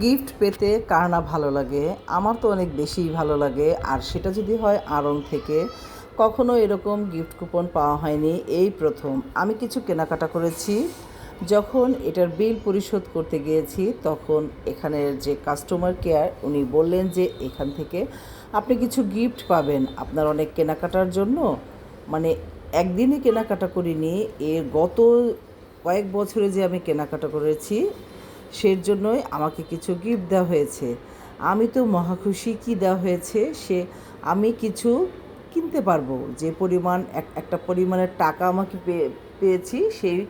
Gift পেতে কার না ভালো লাগে? আমার তো অনেক বেশিই ভালো লাগে। আর সেটা যদি হয় আড়ং থেকে, কখনো এরকম গিফট কুপন পাওয়া হয়নি। এই প্রথম। আমি কিছু কেনাকাটা করেছি। যখন এটার বিল পরিশোধ করতে গিয়েছি, তখন এখানের যে কাস্টমার কেয়ার উনি বললেন যে এখান থেকে আপনি কিছু গিফট পাবেন আপনার অনেক কেনাকাটার জন্য। মানে একদিনই কেনাকাটা করিনি, এর গত কয়েক বছরে যে আমি কেনাকাটা করেছি সের জন্যই আমাকে কিছু গিফট দেওয়া হয়েছে। আমি তো মহা খুশি কী দেওয়া হয়েছে, সে আমি কিছু কিনতে পারব। যে পরিমাণ, এক, একটা পরিমাণের টাকা আমাকে পেয়ে পেয়েছি, সেই,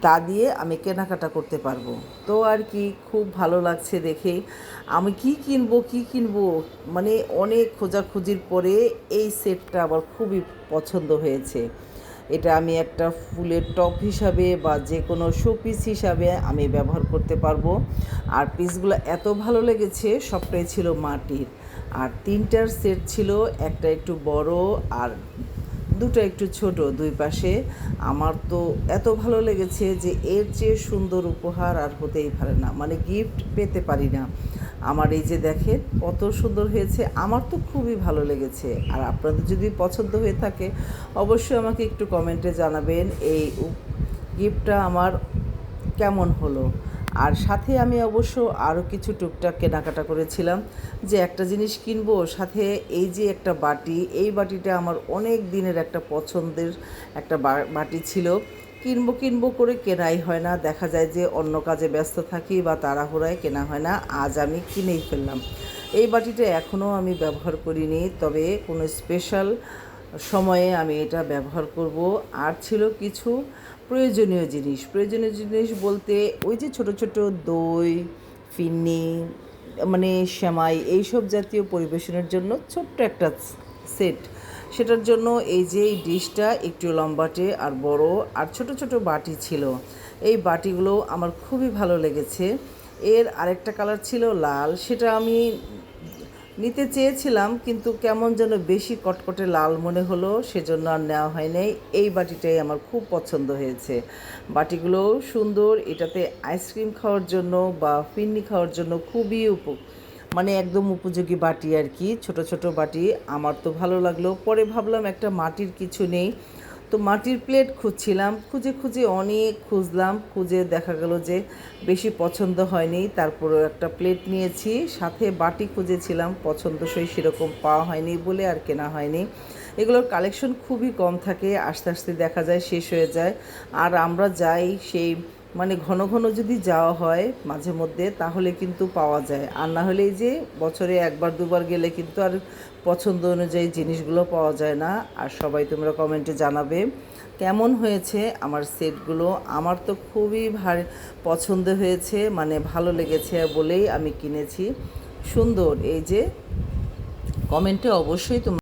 তা দিয়ে আমি কেনাকাটা করতে পারব। তো আর কি, খুব ভালো লাগছে দেখে। আমি কি কিনবো কি কিনবো? মানে অনেক খোঁজাখুঁজির পরে এই সেটটা আমার খুবই পছন্দ হয়েছে। এটা আমি একটা ফুলের টপ হিসাবে বা যে কোনো শোপিস হিসাবে আমি ব্যবহার করতে পারব। আর পিসগুলো এত ভালো লেগেছে, সবটাই ছিল মাটির। আর তিনটার সেট ছিল, একটা একটু বড় আর দুটো একটু ছোট দুই পাশে। আমার তো এত ভালো লেগেছে যে এর চেয়ে সুন্দর উপহার আর হতেই পারে না। মানে গিফট পেতে পারি না। আমার এই যে দেখেন, কত সুন্দর হয়েছে। আমার তো খুবই ভালো লেগেছে। আর আপনাদের যদি পছন্দ হয়ে থাকে, অবশ্যই আমাকে একটু কমেন্টে জানাবেন এই গিফটটা আমার কেমন হলো। আর সাথে আমি অবশ্য আরও কিছু টুকটাক কেনাকাটা করেছিলাম, যে একটা জিনিস কিনবো, সাথে এই যে একটা বাটি, এই বাটিটা আমার অনেক দিনের একটা পছন্দের একটা বাটি ছিল। কিনবো কিনবো করে কেনাই হয় না। দেখা যায় যে অন্য কাজে ব্যস্ত থাকি বা তাড়াহুড়ায় কেনা হয় না। আজ আমি কিনেই ফেললাম। এই বাটিটা এখনও আমি ব্যবহার করিনি, তবে কোনো স্পেশাল সময়ে আমি এটা ব্যবহার করব। আর ছিল কিছু প্রয়োজনীয় জিনিস। প্রয়োজনীয় জিনিস বলতে ওই যে ছোট ছোট দই, ফিন্নি মানে সেমাই, এইসব জাতীয় পরিবেশনের জন্য ছোট্ট একটা সেট সেটার জন্য এই যে এই ডিশটা একটু লম্বাটে আর বড় আর ছোট ছোট বাটি ছিল। এই বাটিগুলো আমার খুবই ভালো লেগেছে। এর আরেকটা কালার ছিল লাল। সেটা আমি নিতে চেয়েছিলাম, কিন্তু কেমন যেন বেশি কটকটে লাল মনে হলো, সেজন্য আর নেওয়া হয় নাই। এই বাটিটাই আমার খুব পছন্দ হয়েছে। বাটিগুলো সুন্দর, এটাতে আইসক্রিম খাওয়ার জন্য বা ফিন্নি খাওয়ার জন্য খুবই উপ মানে একদম উপযোগী বাটি আর কি, ছোট ছোট বাটি। আমার তো ভালো লাগল। পরে ভাবলাম একটা মাটির কিছু নেই। তো মাটির প্লেট খুঁজছিলাম। খুঁজে খুঁজে অনেক খুঁজলাম। খুঁজে দেখা গেল যে বেশি পছন্দ হয়নি। তারপরেও একটা প্লেট নিয়েছি। সাথে বাটি খুঁজেছিলাম। পছন্দসই সেরকম পাওয়া হয়নি বলে আর কেনা হয়নি। এগুলোর কালেকশন খুবই কম থাকে। আস্তে আস্তে দেখা যায়, শেষ হয়ে যায়। আর আমরা যাই সেই মানে ঘন ঘন যদি যাওয়া হয় মাঝে মধ্যে, তাহলে কিন্তু পাওয়া যায়। আর না হলে এই যে বছরে একবার, দুবার গেলে কিন্তু আর পছন্দ অনুযায়ী জিনিসগুলো পাওয়া যায় না। আর সবাই তোমরা কমেন্টে জানাবে, কেমন হয়েছে আমার সেটগুলো? আমার তো খুবই ভার, পছন্দ হয়েছে মানে ভালো লেগেছে বলেই আমি কিনেছি। সুন্দর, এই যে কমেন্টে অবশ্যই তোমরা